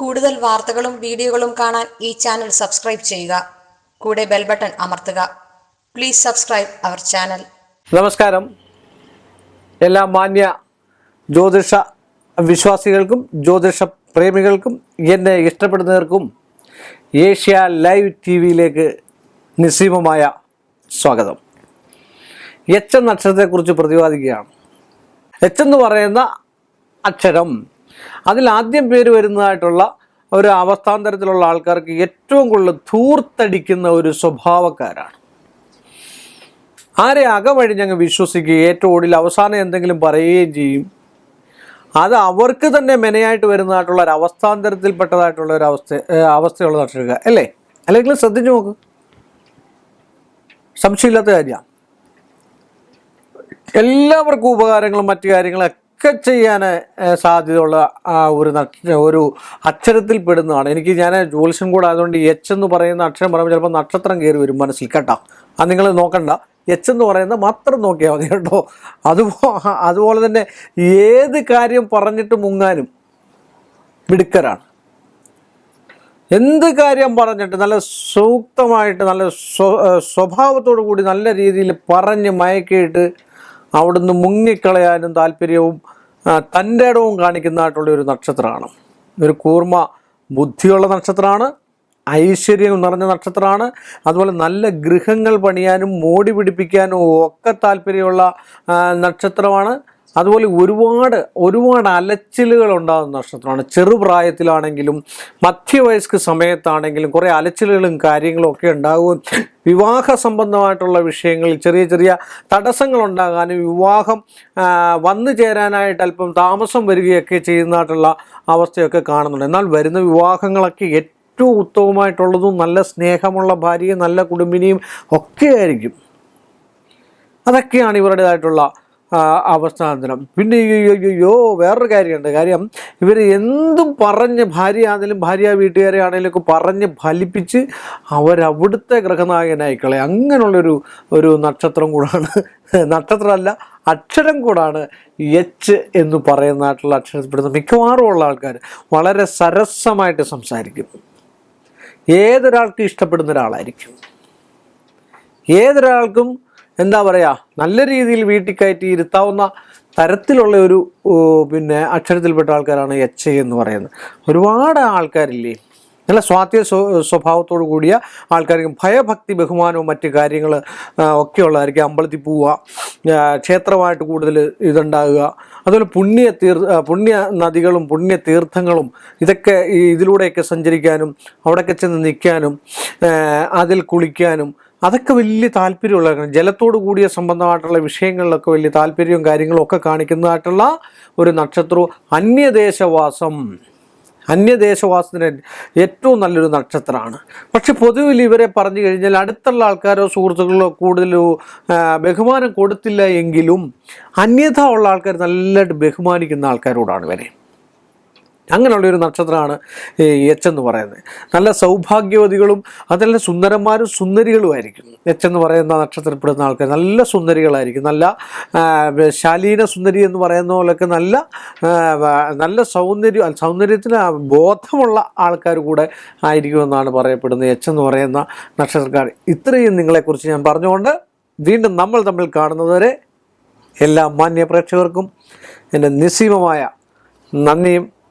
കൂടുതൽ വാർത്തകളും വീഡിയോകളും കാണാൻ ഈ ചാനൽ സബ്സ്ക്രൈബ് ചെയ്യുക. കൂടെ ബെൽ ബട്ടൺ അമർത്തുക. പ്ലീസ് സബ്സ്ക്രൈബ് അവർ ചാനൽ നമസ്കാരം. എല്ലാ മാന്യ ജ്യോതിഷ വിശ്വാസികൾക്കും ജ്യോതിഷ പ്രേമികൾക്കും എന്നെ ഇഷ്ടപ്പെടുന്നവർക്കും ഏഷ്യ ലൈവ് ടി വിയിലേക്ക് നിസ്സീമമായ സ്വാഗതം. എച്ച് നക്ഷത്രത്തെക്കുറിച്ച് പ്രതിപാദിക്കുകയാണ്. എച്ച് എന്ന് പറയുന്ന അക്ഷരം അതിൽ ആദ്യം പേര് വരുന്നതായിട്ടുള്ള ഒരു അവസ്ഥാന്തരത്തിലുള്ള ആൾക്കാർക്ക് ഏറ്റവും കൂടുതൽ ധൂർത്തടിക്കുന്ന ഒരു സ്വഭാവക്കാരാണ്. ആരെ അകവഴിഞ്ഞങ്ങ് വിശ്വസിക്കുകയും ഏറ്റവും ഒടുവിൽ അവസാനം എന്തെങ്കിലും പറയുകയും ചെയ്യും. അത് അവർക്ക് തന്നെ മെനയായിട്ട് വരുന്നതായിട്ടുള്ള ഒരു അവസ്ഥാന്തരത്തിൽപ്പെട്ടതായിട്ടുള്ള ഒരു അവസ്ഥ അവസ്ഥയുള്ള നക്ഷത്രക അല്ലേ? അല്ലെങ്കിൽ ശ്രദ്ധിച്ചു നോക്ക്. സംശയമില്ലാത്ത കാര്യമാണ്. എല്ലാവർക്കും ഉപകാരങ്ങളും മറ്റു കാര്യങ്ങളും ഒക്കെ ചെയ്യാൻ സാധ്യതയുള്ള ഒരു ഒരു അക്ഷരത്തിൽ പെടുന്നതാണ്. എനിക്ക് ഞാൻ ജ്യോത്സ്യം കൂടെ ആയതുകൊണ്ട് എച്ച് എന്ന് പറയുന്ന അക്ഷരം പറയുമ്പോൾ ചിലപ്പോൾ നക്ഷത്രം കയറി വരും മനസ്സിൽ കേട്ടോ. അത് നിങ്ങൾ നോക്കണ്ട. എച്ച് എന്ന് പറയുന്ന മാത്രം നോക്കിയാൽ മതി കേട്ടോ. അതുപോ അതുപോലെ തന്നെ ഏത് കാര്യം പറഞ്ഞിട്ട് മുങ്ങാനും മിടുക്കരാണ്. എന്ത് കാര്യം പറഞ്ഞിട്ട് നല്ല സൂക്തമായിട്ട് നല്ല സ്വ- സ്വഭാവത്തോടു കൂടി നല്ല രീതിയിൽ പറഞ്ഞ് മയക്കിയിട്ട് അവിടുന്ന് മുങ്ങിക്കളയാനും താല്പര്യവും തന്റെ ഇടവും കാണിക്കുന്നതായിട്ടുള്ള ഒരു നക്ഷത്രമാണ്. ഒരു കൂർമ്മ ബുദ്ധിയുള്ള നക്ഷത്രമാണ് ഐശ്വര്യം നിറഞ്ഞ നക്ഷത്രമാണ് അതുപോലെ നല്ല ഗൃഹങ്ങൾ പണിയാനും മോടി പിടിപ്പിക്കാനും ഒക്കെ താല്പര്യമുള്ള നക്ഷത്രമാണ്. അതുപോലെ ഒരുപാട് ഒരുപാട് അലച്ചിലുകൾ ഉണ്ടാകുന്ന നക്ഷത്രമാണ്. ചെറുപ്രായത്തിലാണെങ്കിലും മധ്യവയസ്ക സമയത്താണെങ്കിലും കുറേ അലച്ചിലുകളും കാര്യങ്ങളും ഒക്കെ ഉണ്ടാകും. വിവാഹ സംബന്ധമായിട്ടുള്ള വിഷയങ്ങളിൽ ചെറിയ ചെറിയ തടസ്സങ്ങൾ ഉണ്ടാകാനും വിവാഹം വന്നു ചേരാനായിട്ട് അല്പം താമസം വരികയൊക്കെ ചെയ്യുന്നതായിട്ടുള്ള അവസ്ഥയൊക്കെ കാണുന്നുണ്ട്. എന്നാൽ വരുന്ന വിവാഹങ്ങളൊക്കെ ഏറ്റവും ഉത്തമമായിട്ടുള്ളതും നല്ല സ്നേഹമുള്ള ഭാര്യയും നല്ല കുടുംബിനിയും ഒക്കെ ആയിരിക്കും. അതൊക്കെയാണ് ഇവരുടേതായിട്ടുള്ള അവസ്ഥാന്തരം പിന്നെ അയ്യോ വേറൊരു കാര്യമുണ്ട്. കാര്യം ഇവർ എന്തും പറഞ്ഞ് ഭാര്യ ആണെങ്കിലും ഭാര്യ വീട്ടുകാരെ ആണെങ്കിലും ഒക്കെ പറഞ്ഞ് ഫലിപ്പിച്ച് അവരവിടുത്തെ ഗ്രഹനായകനായിക്കളെ അങ്ങനെയുള്ളൊരു ഒരു നക്ഷത്രം കൂടാണ്. നക്ഷത്രമല്ല അക്ഷരം കൂടാണ് എച്ച് എന്ന് പറയുന്ന നാട്ടിലുള്ള അക്ഷരപ്പെടുന്ന മിക്കവാറും ഉള്ള ആൾക്കാർ വളരെ സരസമായിട്ട് സംസാരിക്കും. ഏതൊരാൾക്കും ഇഷ്ടപ്പെടുന്ന ഒരാളായിരിക്കും. ഏതൊരാൾക്കും എന്താ പറയുക നല്ല രീതിയിൽ വീട്ടിൽ കയറ്റി ഇരുത്താവുന്ന തരത്തിലുള്ള ഒരു പിന്നെ അക്ഷരത്തിൽപ്പെട്ട ആൾക്കാരാണ് എച്ച് എന്ന് പറയുന്നത്. ഒരുപാട് ആൾക്കാരില്ലേ? നല്ല സ്വാത്യ സ്വ- സ്വഭാവത്തോടു കൂടിയ ആൾക്കാർക്കും ഭയഭക്തി ബഹുമാനവും മറ്റു കാര്യങ്ങൾ ഒക്കെ ഉള്ളതായിരിക്കും അമ്പലത്തിൽ പോവുക ക്ഷേത്രമായിട്ട് കൂടുതൽ ഇതുണ്ടാകുക. അതുപോലെ പുണ്യ തീർ പുണ്യ നദികളും പുണ്യ തീർത്ഥങ്ങളും ഇതൊക്കെ ഇതിലൂടെയൊക്കെ സഞ്ചരിക്കാനും അവിടെയൊക്കെ ചെന്ന് നിൽക്കാനും അതിൽ കുളിക്കാനും അതൊക്കെ വലിയ താല്പര്യമുള്ള ജലത്തോട് കൂടിയ സംബന്ധമായിട്ടുള്ള വിഷയങ്ങളിലൊക്കെ വലിയ താല്പര്യവും കാര്യങ്ങളും ഒക്കെ കാണിക്കുന്നതായിട്ടുള്ള ഒരു നക്ഷത്രവും അന്യദേശവാസം. അന്യദേശവാസത്തിന് ഏറ്റവും നല്ലൊരു നക്ഷത്രമാണ്. പക്ഷെ പൊതുവിൽ ഇവരെ പറഞ്ഞു കഴിഞ്ഞാൽ അടുത്തുള്ള ആൾക്കാരോ സുഹൃത്തുക്കളോ കൂടുതൽ ബഹുമാനം കൊടുത്തില്ല എങ്കിലും അന്യത ഉള്ള ആൾക്കാർ നല്ലതായിട്ട് ബഹുമാനിക്കുന്ന ആൾക്കാരോടാണ് ഇവരെ. അങ്ങനെയുള്ള ഒരു നക്ഷത്രമാണ് എച്ച് എന്ന് പറയുന്നത്. നല്ല സൗഭാഗ്യവതികളും അതല്ല സുന്ദരന്മാരും സുന്ദരികളുമായിരിക്കും. എച്ച് എന്ന് പറയുന്ന നക്ഷത്രപ്പെടുന്ന ആൾക്കാർ നല്ല സുന്ദരികളായിരിക്കും. നല്ല ശാലീന സുന്ദരി എന്ന് പറയുന്ന പോലൊക്കെ നല്ല നല്ല സൗന്ദര്യം സൗന്ദര്യത്തിന് ബോധമുള്ള ആൾക്കാർ കൂടെ ആയിരിക്കുമെന്നാണ് പറയപ്പെടുന്നത്. എച്ച് എന്ന് പറയുന്ന നക്ഷത്രക്കാർ. ഇത്രയും നിങ്ങളെക്കുറിച്ച് ഞാൻ പറഞ്ഞുകൊണ്ട് വീണ്ടും നമ്മൾ തമ്മിൽ കാണുന്നതുവരെ എല്ലാ മാന്യ പ്രേക്ഷകർക്കും എന്റെ നിസ്സീമമായ നന്ദിയും